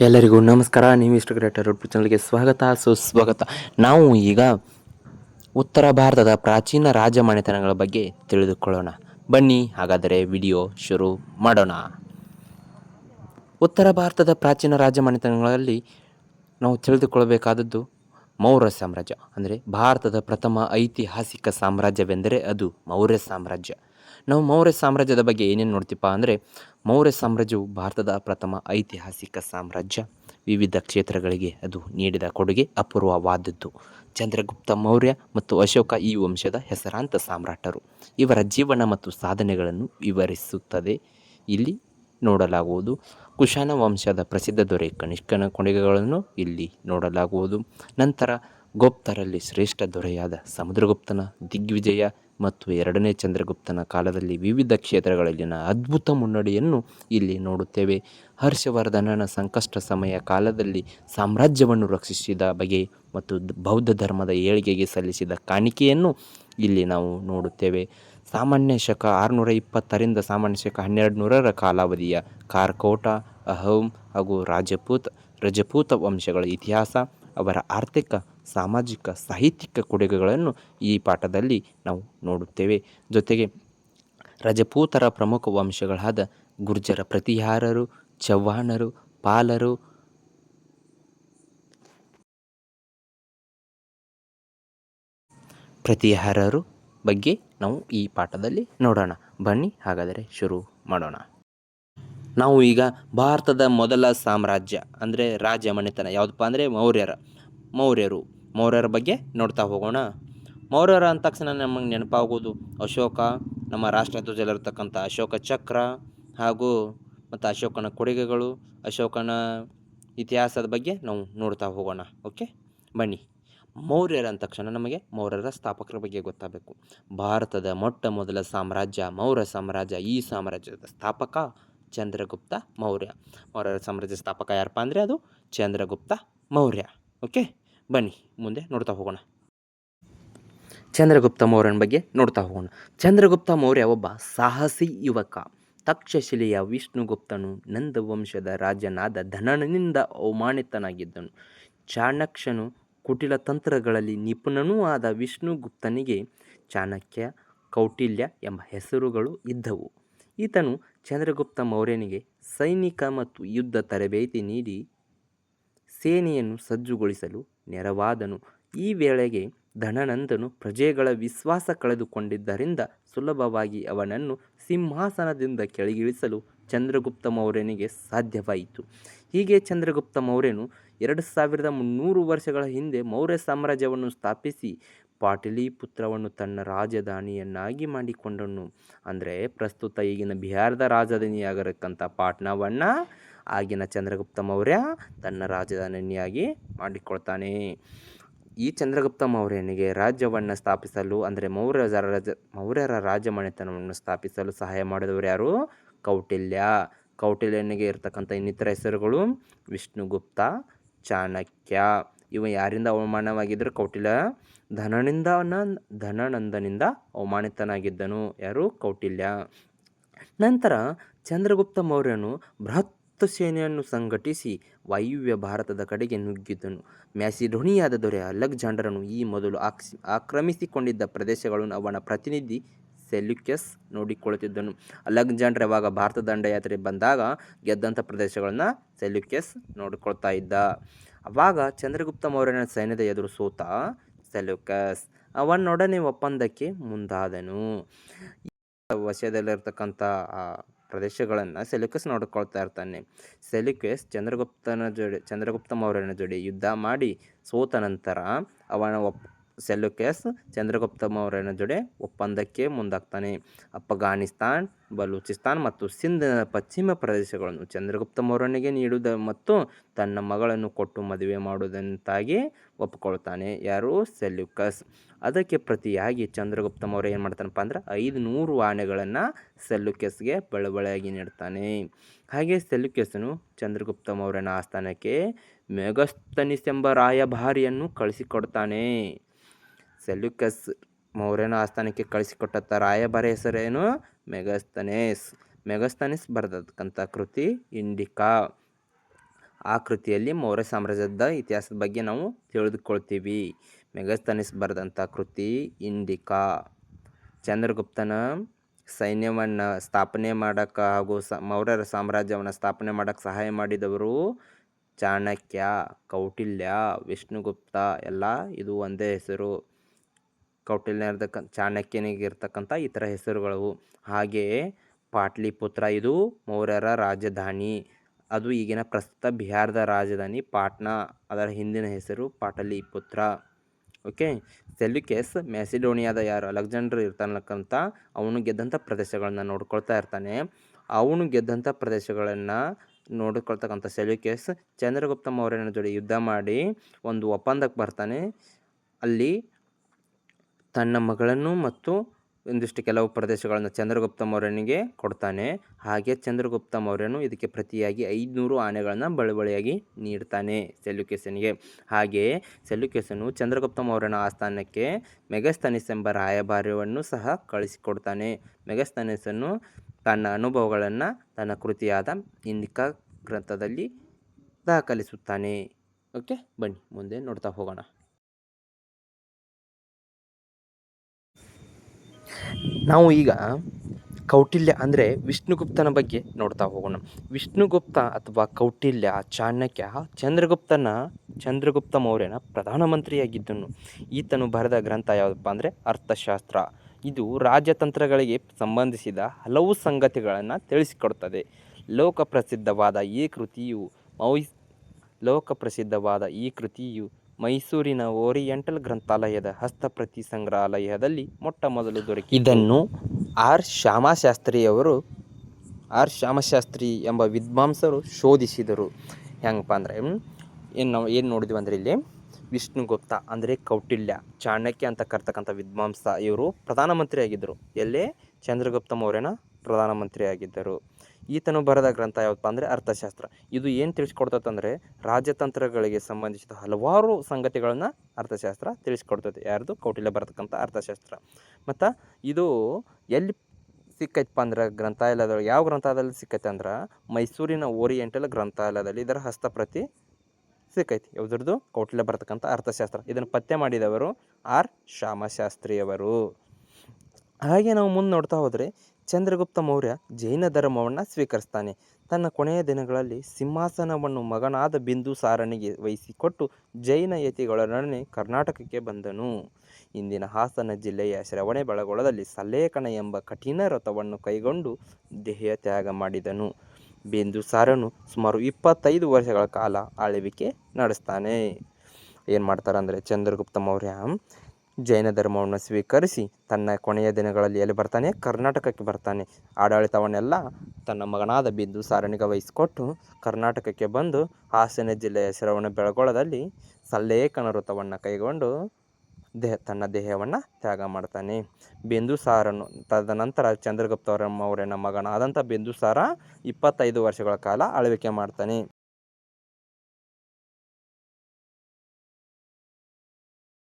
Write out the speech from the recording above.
ಎಲ್ಲರಿಗೂ ನಮಸ್ಕಾರ. ನೀವು ಇಷ್ಟು ಕ್ರಿಯೇಟರ್ ಯೂಟ್ಯೂಬ್ ಚಾನಲ್ಗೆ ಸ್ವಾಗತ. ಸುಸ್ವಾಗತ ನಾವು ಈಗ ಉತ್ತರ ಭಾರತದ ಪ್ರಾಚೀನ ರಾಜಮನೆತನಗಳ ಬಗ್ಗೆ ತಿಳಿದುಕೊಳ್ಳೋಣ. ಬನ್ನಿ, ಹಾಗಾದರೆ ವಿಡಿಯೋ ಶುರು ಮಾಡೋಣ. ಉತ್ತರ ಭಾರತದ ಪ್ರಾಚೀನ ರಾಜಮನೆತನಗಳಲ್ಲಿ ನಾವು ತಿಳಿದುಕೊಳ್ಳಬೇಕಾದದ್ದು ಮೌರ್ಯ ಸಾಮ್ರಾಜ್ಯ. ಅಂದರೆ ಭಾರತದ ಪ್ರಥಮ ಐತಿಹಾಸಿಕ ಸಾಮ್ರಾಜ್ಯವೆಂದರೆ ಅದು ಮೌರ್ಯ ಸಾಮ್ರಾಜ್ಯ. ನಾವು ಮೌರ್ಯ ಸಾಮ್ರಾಜ್ಯದ ಬಗ್ಗೆ ಏನೇನು ನೋಡ್ತೀಪ್ಪ ಅಂದರೆ, ಮೌರ್ಯ ಸಾಮ್ರಾಜ್ಯವು ಭಾರತದ ಪ್ರಥಮ ಐತಿಹಾಸಿಕ ಸಾಮ್ರಾಜ್ಯ. ವಿವಿಧ ಕ್ಷೇತ್ರಗಳಿಗೆ ಅದು ನೀಡಿದ ಕೊಡುಗೆ ಅಪೂರ್ವವಾದದ್ದು. ಚಂದ್ರಗುಪ್ತ ಮೌರ್ಯ ಮತ್ತು ಅಶೋಕ ಈ ವಂಶದ ಹೆಸರಾಂತ ಸಾಮ್ರಾಟರು. ಇವರ ಜೀವನ ಮತ್ತು ಸಾಧನೆಗಳನ್ನು ವಿವರಿಸುತ್ತದೆ. ಇಲ್ಲಿ ನೋಡಲಾಗುವುದು. ಕುಶಾನ ವಂಶದ ಪ್ರಸಿದ್ಧ ದೊರೆ ಕನಿಷ್ಕನ ಕೊಡುಗೆಗಳನ್ನು ಇಲ್ಲಿ ನೋಡಲಾಗುವುದು. ನಂತರ ಗುಪ್ತರಲ್ಲಿ ಶ್ರೇಷ್ಠ ದೊರೆಯಾದ ಸಮುದ್ರಗುಪ್ತನ ದಿಗ್ವಿಜಯ ಮತ್ತು ಎರಡನೇ ಚಂದ್ರಗುಪ್ತನ ಕಾಲದಲ್ಲಿ ವಿವಿಧ ಕ್ಷೇತ್ರಗಳಲ್ಲಿನ ಅದ್ಭುತ ಮುನ್ನಡೆಯನ್ನು ಇಲ್ಲಿ ನೋಡುತ್ತೇವೆ. ಹರ್ಷವರ್ಧನನ ಸಂಕಷ್ಟ ಸಮಯ ಕಾಲದಲ್ಲಿ ಸಾಮ್ರಾಜ್ಯವನ್ನು ರಕ್ಷಿಸಿದ ಬಗೆ ಮತ್ತು ಬೌದ್ಧ ಧರ್ಮದ ಏಳಿಗೆಗೆ ಸಲ್ಲಿಸಿದ ಕಾಣಿಕೆಯನ್ನು ಇಲ್ಲಿ ನಾವು ನೋಡುತ್ತೇವೆ. ಸಾಮಾನ್ಯ ಶಕ ಆರುನೂರ ಇಪ್ಪತ್ತರಿಂದ ಸಾಮಾನ್ಯ ಶಕ ಹನ್ನೆರಡು ನೂರರ ಕಾಲಾವಧಿಯ ಕಾರ್ಕೋಟ ಅಹೋಮ್ ಹಾಗೂ ರಾಜಪೂತ್, ರಜಪೂತ ವಂಶಗಳ ಇತಿಹಾಸ ಅವರ ಆರ್ಥಿಕ, ಸಾಮಾಜಿಕ, ಸಾಹಿತ್ಯಿಕ ಕೊಡುಗೆಗಳನ್ನು ಈ ಪಾಠದಲ್ಲಿ ನಾವು ನೋಡುತ್ತೇವೆ. ಜೊತೆಗೆ ರಜಪೂತರ ಪ್ರಮುಖ ವಂಶಗಳಾದ ಗುರ್ಜರ ಪ್ರತಿಹಾರರು, ಚವ್ಹಾಣರು, ಪಾಲರು, ಪ್ರತಿಹಾರರು ಬಗ್ಗೆ ನಾವು ಈ ಪಾಠದಲ್ಲಿ ನೋಡೋಣ. ಬನ್ನಿ ಹಾಗಾದರೆ ಶುರು ಮಾಡೋಣ. ನಾವು ಈಗ ಭಾರತದ ಮೊದಲ ಸಾಮ್ರಾಜ್ಯ, ಅಂದರೆ ರಾಜ್ಯ ಮನೆತನ ಯಾವುದಪ್ಪ ಅಂದರೆ ಮೌರ್ಯರ, ಮೌರ್ಯರು. ಮೌರ್ಯರ ಬಗ್ಗೆ ನೋಡ್ತಾ ಹೋಗೋಣ. ಮೌರ್ಯರ ಅಂದ ತಕ್ಷಣ ನಮಗೆ ನೆನಪಾಗೋದು ಅಶೋಕ, ನಮ್ಮ ರಾಷ್ಟ್ರಧ್ವಜದಲ್ಲಿರ್ತಕ್ಕಂಥ ಅಶೋಕ ಚಕ್ರ ಹಾಗೂ ಮತ್ತು ಅಶೋಕನ ಕೊಡುಗೆಗಳು, ಅಶೋಕನ ಇತಿಹಾಸದ ಬಗ್ಗೆ ನಾವು ನೋಡ್ತಾ ಹೋಗೋಣ. ಓಕೆ? ಬನ್ನಿ. ಮೌರ್ಯರ ಅಂದ ತಕ್ಷಣ ನಮಗೆ ಮೌರ್ಯರ ಸ್ಥಾಪಕರ ಬಗ್ಗೆ ಗೊತ್ತಾಗಬೇಕು. ಭಾರತದ ಮೊಟ್ಟ ಮೊದಲ ಸಾಮ್ರಾಜ್ಯ, ಮೌರ್ಯ ಸಾಮ್ರಾಜ್ಯ, ಈ ಸಾಮ್ರಾಜ್ಯದ ಸ್ಥಾಪಕ ಚಂದ್ರಗುಪ್ತ ಮೌರ್ಯ. ಮೌರ್ಯರ ಸಾಮ್ರಾಜ್ಯ ಸ್ಥಾಪಕ ಯಾರಪ್ಪ ಅಂದರೆ ಅದು ಚಂದ್ರಗುಪ್ತ ಮೌರ್ಯ. ಓಕೆ ಬನ್ನಿ, ಮುಂದೆ ನೋಡ್ತಾ ಹೋಗೋಣ. ಚಂದ್ರಗುಪ್ತ ಮೌರ್ಯನ ಬಗ್ಗೆ ನೋಡ್ತಾ ಹೋಗೋಣ. ಚಂದ್ರಗುಪ್ತ ಮೌರ್ಯ ಒಬ್ಬ ಸಾಹಸಿ ಯುವಕ. ತಕ್ಷಶಿಲೆಯ ವಿಷ್ಣುಗುಪ್ತನು ನಂದವಂಶದ ರಾಜನಾದ ಧನನಿಂದ ಅವಮಾನಿತನಾಗಿದ್ದನು. ಚಾಣಕ್ಷನು ಕುಟಿಲ ತಂತ್ರಗಳಲ್ಲಿ ನಿಪುಣನೂ ಆದ ವಿಷ್ಣುಗುಪ್ತನಿಗೆ ಚಾಣಕ್ಯ, ಕೌಟಿಲ್ಯ ಎಂಬ ಹೆಸರುಗಳು ಇದ್ದವು. ಈತನು ಚಂದ್ರಗುಪ್ತ ಮೌರ್ಯನಿಗೆ ಸೈನಿಕ ಮತ್ತು ಯುದ್ಧ ತರಬೇತಿ ನೀಡಿ ಸೇನೆಯನ್ನು ಸಜ್ಜುಗೊಳಿಸಲು ನೆರವಾದನು. ಈ ವೇಳೆಗೆ ಧನನಂದನು ಪ್ರಜೆಗಳ ವಿಶ್ವಾಸ ಕಳೆದುಕೊಂಡಿದ್ದರಿಂದ ಸುಲಭವಾಗಿ ಅವನನ್ನು ಸಿಂಹಾಸನದಿಂದ ಕೆಳಗಿಳಿಸಲು ಚಂದ್ರಗುಪ್ತ ಮೌರ್ಯನಿಗೆ ಸಾಧ್ಯವಾಯಿತು. ಹೀಗೆ ಚಂದ್ರಗುಪ್ತ ಮೌರ್ಯನು ಎರಡು ಸಾವಿರದ ಮುನ್ನೂರು ವರ್ಷಗಳ ಹಿಂದೆ ಮೌರ್ಯ ಸಾಮ್ರಾಜ್ಯವನ್ನು ಸ್ಥಾಪಿಸಿ ಪಾಟಲಿಪುತ್ರವನ್ನು ತನ್ನ ರಾಜಧಾನಿಯನ್ನಾಗಿ ಮಾಡಿಕೊಂಡನು. ಅಂದರೆ ಪ್ರಸ್ತುತ ಈಗಿನ ಬಿಹಾರದ ರಾಜಧಾನಿಯಾಗಿರಕ್ಕಂಥ ಪಾಟ್ನಾವನ್ನು ಆಗಿನ ಚಂದ್ರಗುಪ್ತ ಮೌರ್ಯ ತನ್ನ ರಾಜಧಾನಿಯಾಗಿ ಮಾಡಿಕೊಳ್ತಾನೆ. ಈ ಚಂದ್ರಗುಪ್ತ ಮೌರ್ಯನಿಗೆ ರಾಜ್ಯವನ್ನು ಸ್ಥಾಪಿಸಲು, ಅಂದರೆ ಮೌರ್ಯ ರಾಜ, ಮೌರ್ಯರ ರಾಜಮನೆತನವನ್ನು ಸ್ಥಾಪಿಸಲು ಸಹಾಯ ಮಾಡಿದವರು ಯಾರು? ಕೌಟಿಲ್ಯ. ಕೌಟಿಲ್ಯನಿಗೆ ಇರತಕ್ಕಂಥ ಇನ್ನಿತರ ಹೆಸರುಗಳು ವಿಷ್ಣುಗುಪ್ತ, ಚಾಣಕ್ಯ. ಇವ ಯಾರಿಂದ ಅವಮಾನವಾಗಿದ್ದರು? ಕೌಟಿಲ್ಯ ಧನನಿಂದ ಧನನಂದನಿಂದ ಅವಮಾನಿತನಾಗಿದ್ದನು. ಯಾರು? ಕೌಟಿಲ್ಯ. ನಂತರ ಚಂದ್ರಗುಪ್ತ ಮೌರ್ಯನು ಬೃಹತ್ ಸೇನೆಯನ್ನು ಸಂಘಟಿಸಿ ವಾಯುವ್ಯ ಭಾರತದ ಕಡೆಗೆ ನುಗ್ಗಿದ್ದನು. ಮ್ಯಾಸಿಡೋನಿಯಾದ ದೊರೆ ಅಲೆಕ್ಸಾಂಡರನು ಈ ಮೊದಲು ಆಕ್ಸಿ, ಆಕ್ರಮಿಸಿಕೊಂಡಿದ್ದ ಪ್ರದೇಶಗಳನ್ನು ಅವನ ಪ್ರತಿನಿಧಿ ಸೆಲ್ಯೂಕಸ್ ನೋಡಿಕೊಳ್ಳುತ್ತಿದ್ದನು. ಅಲೆಕ್ಸಾಂಡರ್ ಯಾವಾಗ ಭಾರತ ದಂಡಯಾತ್ರೆ ಬಂದಾಗ ಗೆದ್ದಂಥ ಪ್ರದೇಶಗಳನ್ನು ಸೆಲ್ಯುಕ್ಯಸ್ ನೋಡಿಕೊಳ್ತಾ ಇದ್ದ. ಅವಾಗ ಚಂದ್ರಗುಪ್ತ ಮೌರ್ಯನ ಸೈನ್ಯದ ಎದುರು ಸೋತ ಸೆಲ್ಯುಕಸ್ ಅವನೊಡನೆ ಒಪ್ಪಂದಕ್ಕೆ ಮುಂದಾದನು. ವಶದಲ್ಲಿರ್ತಕ್ಕಂಥ ಪ್ರದೇಶಗಳನ್ನು ಸೆಲ್ಯುಕಸ್ ನೋಡಿಕೊಳ್ತಾ ಇರ್ತಾನೆ. ಸೆಲ್ಯುಕಸ್ ಚಂದ್ರಗುಪ್ತನ ಜೋಡಿ ಚಂದ್ರಗುಪ್ತ ಮೌರ್ಯನ ಜೋಡಿ ಯುದ್ಧ ಮಾಡಿ ಸೋತ ನಂತರ ಅವನ ಒಪ್ ಸೆಲ್ಯೂಕಸ್ ಚಂದ್ರಗುಪ್ತ ಮೌರ್ಯನ ಜೊತೆ ಒಪ್ಪಂದಕ್ಕೆ ಮುಂದಾಗ್ತಾನೆ. ಅಫ್ಘಾನಿಸ್ತಾನ್, ಬಲೂಚಿಸ್ತಾನ್ ಮತ್ತು ಸಿಂಧ್ ಪಶ್ಚಿಮ ಪ್ರದೇಶಗಳನ್ನು ಚಂದ್ರಗುಪ್ತ ಮೌರ್ಯನಿಗೆ ನೀಡುವುದ ಮತ್ತು ತನ್ನ ಮಗಳನ್ನು ಕೊಟ್ಟು ಮದುವೆ ಮಾಡುವುದಂತಾಗಿ ಒಪ್ಪಿಕೊಳ್ತಾನೆ ಯಾರು? ಸೆಲ್ಯುಕಸ್ ಅದಕ್ಕೆ ಪ್ರತಿಯಾಗಿ ಚಂದ್ರಗುಪ್ತ ಮೌರ್ಯ ಏನು ಮಾಡ್ತಾನಪ್ಪ ಅಂದ್ರೆ ಐದು ನೂರು ಆನೆಗಳನ್ನು ಸೆಲ್ಯುಕಸ್ಗೆ ಬಳಬಳೆಯಾಗಿ ನೀಡ್ತಾನೆ. ಹಾಗೆ ಸೆಲ್ಯುಕಸ್ನು ಚಂದ್ರಗುಪ್ತ ಮೌರ್ಯನ ಆಸ್ಥಾನಕ್ಕೆ ಮೆಗಸ್ತನಿಸ್ ಎಂಬ ರಾಯಭಾರಿಯನ್ನು ಕಳಿಸಿಕೊಡ್ತಾನೆ. ಸೆಲ್ಯೂಕಸ್ ಮೌರ್ಯನ ಆಸ್ಥಾನಕ್ಕೆ ಕಳಿಸಿಕೊಟ್ಟಂಥ ರಾಯಭಾರಿ ಹೆಸರೇನು? ಮೆಗಸ್ತನೇಸ್. ಮೆಗಸ್ತನಿಸ್ ಬರೆದಕ್ಕಂಥ ಕೃತಿ ಇಂಡಿಕಾ. ಆ ಕೃತಿಯಲ್ಲಿ ಮೌರ್ಯ ಸಾಮ್ರಾಜ್ಯದ ಇತಿಹಾಸದ ಬಗ್ಗೆ ನಾವು ತಿಳಿದುಕೊಳ್ತೀವಿ. ಮೆಗಸ್ತನಿಸ್ ಬರೆದಂಥ ಕೃತಿ ಇಂಡಿಕಾ. ಚಂದ್ರಗುಪ್ತನ ಸೈನ್ಯವನ್ನು ಸ್ಥಾಪನೆ ಮಾಡೋಕ್ಕೆ ಹಾಗೂ ಸ, ಮೌರ್ಯರ ಸಾಮ್ರಾಜ್ಯವನ್ನು ಸ್ಥಾಪನೆ ಮಾಡೋಕ್ಕೆ ಸಹಾಯ ಮಾಡಿದವರು ಚಾಣಕ್ಯ, ಕೌಟಿಲ್ಯ, ವಿಷ್ಣುಗುಪ್ತ, ಎಲ್ಲ ಇದು ಒಂದೇ ಹೆಸರು. ಕೌಟಿಲ್ಯ ಚಾಣಕ್ಯನಿಗೆ ಇರ್ತಕ್ಕಂಥ ಇತರ ಹೆಸರುಗಳು ಹಾಗೆಯೇ ಪಾಟ್ಲಿಪುತ್ರ ಇದು ಮೌರ್ಯರ ರಾಜಧಾನಿ. ಅದು ಈಗಿನ ಪ್ರಸ್ತುತ ಬಿಹಾರದ ರಾಜಧಾನಿ ಪಾಟ್ನಾ. ಅದರ ಹಿಂದಿನ ಹೆಸರು ಪಾಟಲಿಪುತ್ರ. ಓಕೆ? ಸೆಲ್ಯುಕೆಸ್ ಮ್ಯಾಸಿಡೋನಿಯಾದ ಯಾರು? ಅಲೆಕ್ಸಾಂಡರ್ ಇರ್ತಾನಕ್ಕಂಥ ಅವನು ಗೆದ್ದಂಥ ಪ್ರದೇಶಗಳನ್ನು ನೋಡ್ಕೊಳ್ತಾ ಇರ್ತಾನೆ. ಅವನು ಗೆದ್ದಂಥ ಪ್ರದೇಶಗಳನ್ನು ನೋಡಿಕೊಳ್ತಕ್ಕಂಥ ಸೆಲ್ಯುಕೆಸ್ ಚಂದ್ರಗುಪ್ತ ಮೌರ್ಯನ ಜೊತೆ ಯುದ್ಧ ಮಾಡಿ ಒಂದು ಒಪ್ಪಂದಕ್ಕೆ ಬರ್ತಾನೆ. ಅಲ್ಲಿ ತನ್ನ ಮಗಳನ್ನು ಮತ್ತು ಒಂದಿಷ್ಟು ಕೆಲವು ಪ್ರದೇಶಗಳನ್ನು ಚಂದ್ರಗುಪ್ತ ಮೌರ್ಯನಿಗೆ ಕೊಡ್ತಾನೆ. ಹಾಗೆ ಚಂದ್ರಗುಪ್ತ ಮೌರ್ಯನು ಇದಕ್ಕೆ ಪ್ರತಿಯಾಗಿ ಐದುನೂರು ಆನೆಗಳನ್ನು ಬಳುವಳಿಯಾಗಿ ನೀಡ್ತಾನೆ ಸೆಲ್ಯುಕೇಸನಿಗೆ. ಹಾಗೆಯೇ ಸೆಲ್ಯುಕೇಸನು ಚಂದ್ರಗುಪ್ತ ಮೌರ್ಯನ ಆಸ್ಥಾನಕ್ಕೆ ಮೆಗಸ್ತನಿಸ್ ಎಂಬ ರಾಯಭಾರಿಯನ್ನು ಸಹ ಕಳಿಸಿಕೊಡ್ತಾನೆ. ಮೆಗಸ್ತನಿಸನ್ನು ತನ್ನ ಅನುಭವಗಳನ್ನು ತನ್ನ ಕೃತಿಯಾದ ಇಂದಿಕಾ ಗ್ರಂಥದಲ್ಲಿ ದಾಖಲಿಸುತ್ತಾನೆ. ಓಕೆ, ಬನ್ನಿ ಮುಂದೆ ನೋಡ್ತಾ ಹೋಗೋಣ. ನಾವು ಈಗ ಕೌಟಿಲ್ಯ ಅಂದರೆ ವಿಷ್ಣುಗುಪ್ತನ ಬಗ್ಗೆ ನೋಡ್ತಾ ಹೋಗೋಣ. ವಿಷ್ಣುಗುಪ್ತ ಅಥವಾ ಕೌಟಿಲ್ಯ ಚಾಣಕ್ಯ ಚಂದ್ರಗುಪ್ತನ ಚಂದ್ರಗುಪ್ತ ಮೌರ್ಯನ ಪ್ರಧಾನಮಂತ್ರಿಯಾಗಿದ್ದನು. ಈತನು ಬರೆದ ಗ್ರಂಥ ಯಾವುದಪ್ಪ ಅಂದರೆ ಅರ್ಥಶಾಸ್ತ್ರ. ಇದು ರಾಜತಂತ್ರಗಳಿಗೆ ಸಂಬಂಧಿಸಿದ ಹಲವು ಸಂಗತಿಗಳನ್ನು ತಿಳಿಸಿಕೊಡುತ್ತದೆ ಲೋಕಪ್ರಸಿದ್ಧವಾದ ಈ ಕೃತಿಯು ಮೌಸ್ ಲೋಕಪ್ರಸಿದ್ಧವಾದ ಈ ಕೃತಿಯು ಮೈಸೂರಿನ ಓರಿಯೆಂಟಲ್ ಗ್ರಂಥಾಲಯದ ಹಸ್ತಪ್ರತಿ ಸಂಗ್ರಹಾಲಯದಲ್ಲಿ ಮೊಟ್ಟ ಮೊದಲು ದೊರಕಿ ಇದನ್ನು ಆರ್. ಶ್ಯಾಮಶಾಸ್ತ್ರಿಯವರು ಆರ್. ಶ್ಯಾಮಶಾಸ್ತ್ರಿ ಎಂಬ ವಿದ್ವಾಂಸರು ಶೋಧಿಸಿದರು. ಹೆಂಗಪ್ಪ ಅಂದರೆ ಏನು ನಾವು ಏನು ನೋಡಿದ್ವಿ ಅಂದರೆ ಇಲ್ಲಿ ವಿಷ್ಣುಗುಪ್ತ ಅಂದರೆ ಕೌಟಿಲ್ಯ, ಚಾಣಕ್ಯ ಅಂತ ಕರ್ತಕ್ಕಂಥ ವಿದ್ವಾಂಸ ಇವರು ಪ್ರಧಾನಮಂತ್ರಿ ಆಗಿದ್ದರು ಎಲ್ಲೇ? ಚಂದ್ರಗುಪ್ತ ಮೌರ್ಯನ ಪ್ರಧಾನಮಂತ್ರಿ ಆಗಿದ್ದರು ಈತನು ಬರೆದ ಗ್ರಂಥ ಯಾವುದಪ್ಪ ಅಂದರೆ ಅರ್ಥಶಾಸ್ತ್ರ. ಇದು ಏನು ತಿಳಿಸ್ಕೊಡ್ತದಂದರೆ ರಾಜತಂತ್ರಗಳಿಗೆ ಸಂಬಂಧಿಸಿದ ಹಲವಾರು ಸಂಗತಿಗಳನ್ನು ಅರ್ಥಶಾಸ್ತ್ರ ತಿಳಿಸ್ಕೊಡ್ತದೆ ಯಾರ್ದು? ಕೌಟಿಲ್ಯ ಬರತಕ್ಕಂಥ ಅರ್ಥಶಾಸ್ತ್ರ. ಮತ್ತು ಇದು ಎಲ್ಲಿ ಸಿಕ್ಕೈತಪ್ಪ ಅಂದ್ರೆ ಗ್ರಂಥಾಲಯದೊಳಗೆ, ಯಾವ ಗ್ರಂಥಾಲಯದಲ್ಲಿ ಸಿಕ್ಕೈತೆ ಅಂದ್ರೆ ಮೈಸೂರಿನ ಓರಿಯೆಂಟಲ್ ಗ್ರಂಥಾಲಯದಲ್ಲಿ ಇದರ ಹಸ್ತಪ್ರತಿ ಸಿಕ್ಕೈತಿ. ಯಾವುದ್ರದ್ದು? ಕೌಟಿಲ್ಯ ಬರತಕ್ಕಂಥ ಅರ್ಥಶಾಸ್ತ್ರ. ಇದನ್ನು ಪತ್ತೆ ಮಾಡಿದವರು ಆರ್. ಶ್ಯಾಮಶಾಸ್ತ್ರಿಯವರು. ಹಾಗೆ ನಾವು ಮುಂದೆ ನೋಡ್ತಾ ಹೋದರೆ ಚಂದ್ರಗುಪ್ತ ಮೌರ್ಯ ಜೈನ ಧರ್ಮವನ್ನು ಸ್ವೀಕರಿಸ್ತಾನೆ. ತನ್ನ ಕೊನೆಯ ದಿನಗಳಲ್ಲಿ ಸಿಂಹಾಸನವನ್ನು ಮಗನಾದ ಬಿಂದುಸಾರನಿಗೆ ವಹಿಸಿಕೊಟ್ಟು ಜೈನ ಯತಿಗಳೊಡನೆ ಕರ್ನಾಟಕಕ್ಕೆ ಬಂದನು. ಇಂದಿನ ಹಾಸನ ಜಿಲ್ಲೆಯ ಶ್ರವಣಬೆಳಗೊಳದಲ್ಲಿ ಸಲ್ಲೇಖನ ಎಂಬ ಕಠಿಣ ವ್ರತವನ್ನು ಕೈಗೊಂಡು ದೇಹ ತ್ಯಾಗ ಮಾಡಿದನು. ಬಿಂದುಸಾರನು ಸುಮಾರು ಇಪ್ಪತ್ತೈದು ವರ್ಷಗಳ ಕಾಲ ಆಳ್ವಿಕೆ ನಡೆಸ್ತಾನೆ. ಏನು ಮಾಡ್ತಾರೆ ಅಂದರೆ ಚಂದ್ರಗುಪ್ತ ಮೌರ್ಯ ಜೈನ ಧರ್ಮವನ್ನು ಸ್ವೀಕರಿಸಿ ತನ್ನ ಕೊನೆಯ ದಿನಗಳಲ್ಲಿ ಎಲ್ಲಿ ಬರ್ತಾನೆ? ಕರ್ನಾಟಕಕ್ಕೆ ಬರ್ತಾನೆ. ಆಡಳಿತವನ್ನೆಲ್ಲ ತನ್ನ ಮಗನಾದ ಬಿಂದುಸಾರನಿಗೆ ವಹಿಸಿಕೊಟ್ಟು ಕರ್ನಾಟಕಕ್ಕೆ ಬಂದು ಹಾಸನ ಜಿಲ್ಲೆಯ ಶ್ರವಣ ಬೆಳಗೊಳದಲ್ಲಿ ಸಲ್ಲೇಖನ ವೃತವನ್ನು ಕೈಗೊಂಡು ದೇಹ ತನ್ನ ದೇಹವನ್ನು ತ್ಯಾಗ ಮಾಡ್ತಾನೆ. ಬಿಂದುಸಾರನು ತದನಂತರ ಚಂದ್ರಗುಪ್ತ ಅವರ ಮಗನಾದಂಥ ಬಿಂದುಸಾರ ಇಪ್ಪತ್ತೈದು ವರ್ಷಗಳ ಕಾಲ ಆಳ್ವಿಕೆ ಮಾಡ್ತಾನೆ.